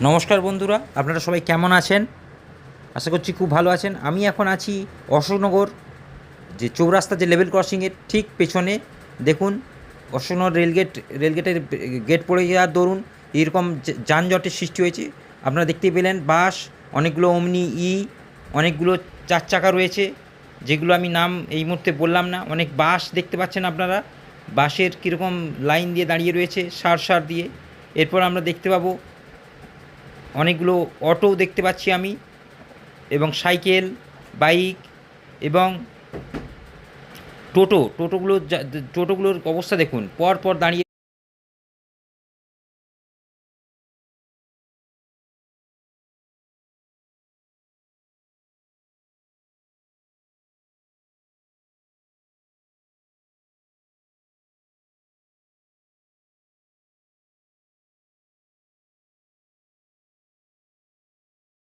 নমস্কার বন্ধুরা, আপনারা সবাই কেমন আছেন? আশা করছি খুব ভালো আছেন। আমি এখন আছি অশোকনগর, যে চৌরাস্তা যে লেভেল ক্রসিংয়ের ঠিক পেছনে। দেখুন, অশোকনগর রেলগেট রেলগেটের গেট পড়ে যাওয়ার দরুন এরকম যানজটের সৃষ্টি হয়েছে। আপনারা দেখতেই পেলেন বাস, অনেকগুলো অমনি ই, অনেকগুলো চার চাকা রয়েছে, যেগুলো আমি নাম এই মুহূর্তে বললাম না। অনেক বাস দেখতে পাচ্ছেন আপনারা। বাসের কীরকম লাইন দিয়ে দাঁড়িয়ে রয়েছে, সার সার দিয়ে। এরপর আমরা দেখতে পাবো অনেকগুলো অটো দেখতে পাচ্ছি আমি, এবং সাইকেল, বাইক, এবং টোটো। টোটোগুলো যা- টোটোগুলোর অবস্থা দেখুন পর পর দাঁড়িয়ে